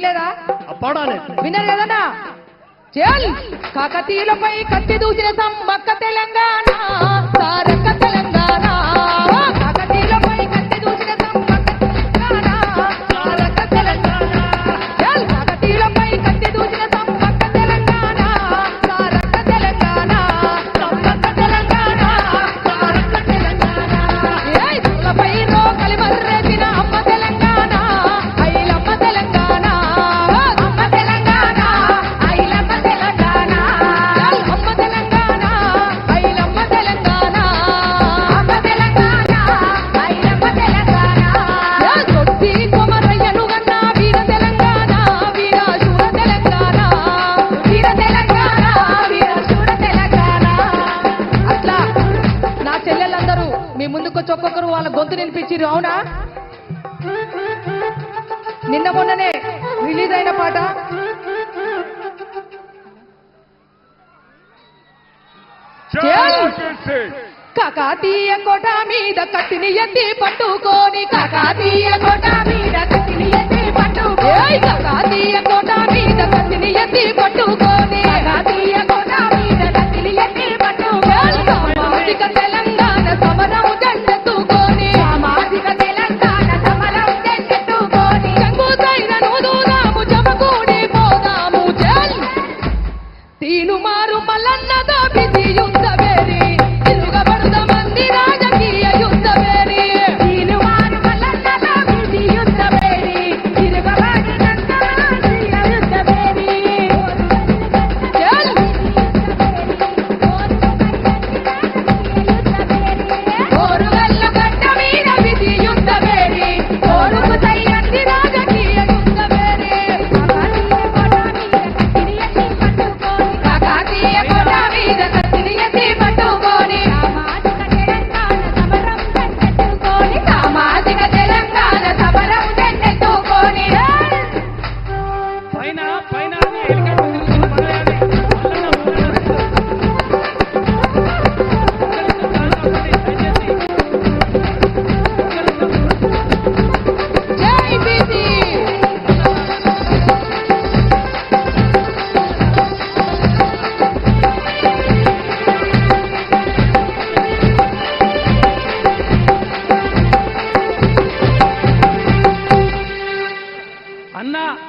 వినలేదా? విన్నారు చెల్ కాకతీయులపై కత్తి దూసిన సమ్మక్క తెలంగాణ సారక్క తెలంగాణ ముందుకొచ్చి ఒక్కొక్కరు వాళ్ళ గొంతు నినిపించిర్రు అవునా? నిన్న మొన్ననే రిలీజ్ అయిన పాట. కాకాతీయ కోట మీద కత్తిని ఎత్తి పట్టుకొని కాకాతీయ కోట మీద కత్తిని ఎత్తి పట్టుకొని కాకాతీయ కోట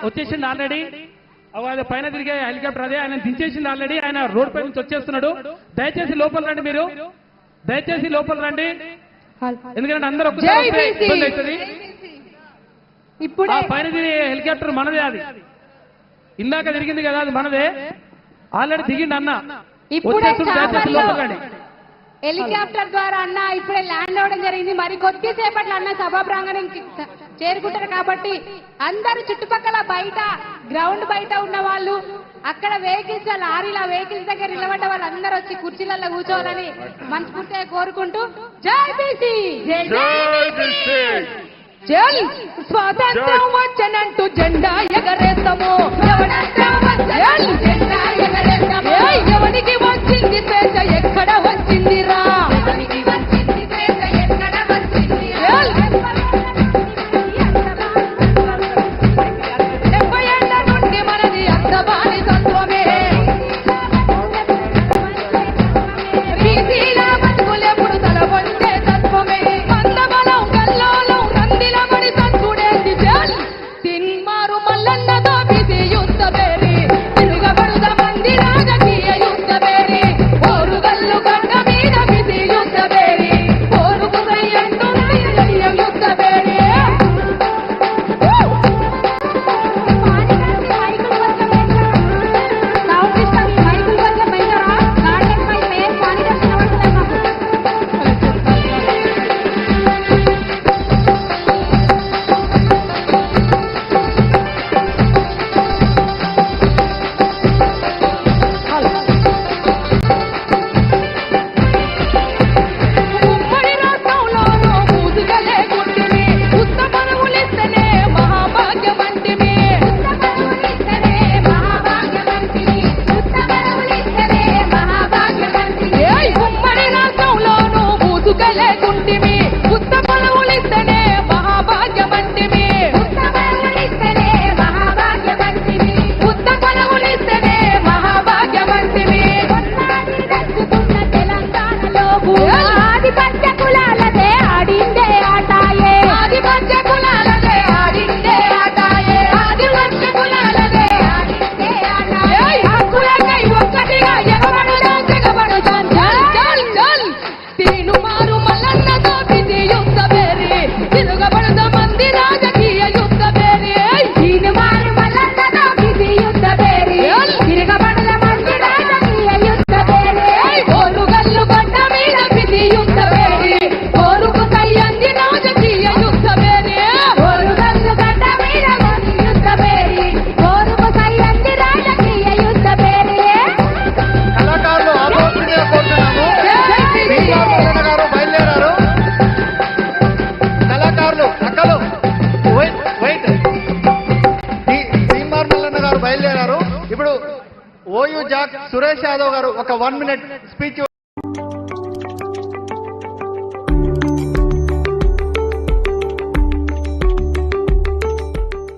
వచ్చేసిండు ఆల్రెడీ. అది పైన తిరిగే హెలికాప్టర్ అదే ఆయన దించేసింది ఆల్రెడీ. ఆయన రోడ్ పై నుంచి వచ్చేస్తున్నాడు. దయచేసి లోపల రండి మీరు. దయచేసి లోపల రండి. ఎందుకంటే అందరూ అవుతుంది. ఇప్పుడే పైన తిరిగే హెలికాప్టర్ మనదే అది. ఇందాక తిరిగింది కదా అది మనదే. ఆల్రెడీ దిగిండి అన్న. ఇప్పుడే వచ్చేస్తుండు, దయచేసి లోపల రండి. హెలికాప్టర్ ద్వారా అన్న ఇప్పుడే ల్యాండ్ అవడం జరిగింది. మరి కొద్దిసేపట్లో అన్న సభా ప్రాంగణంకి చేరుకుంటారు కాబట్టి అందరూ చుట్టుపక్కల బయట గ్రౌండ్ బయట ఉన్న వాళ్ళు అక్కడ వెహికల్స్ లారీల వెహికల్స్ దగ్గర నిలబడ్డ వాళ్ళు అందరూ వచ్చి కుర్చీలలో కూర్చోవాలని మనస్ఫూర్తిగా కోరుకుంటూ జై బీసీ! జై స్వాతంత్రం వచ్చనంటూ జెండా ఎగరేస్తాము. ఎవడంతం వచ్చనని జెండా ఎగరేస్తాము. ఏయ్, ఎవనికి వచ్చింది స్వేచ్ఛ Thank you. OU JAC Suresh Yadav గారు ఒక వన్ మినిట్ స్పీచ్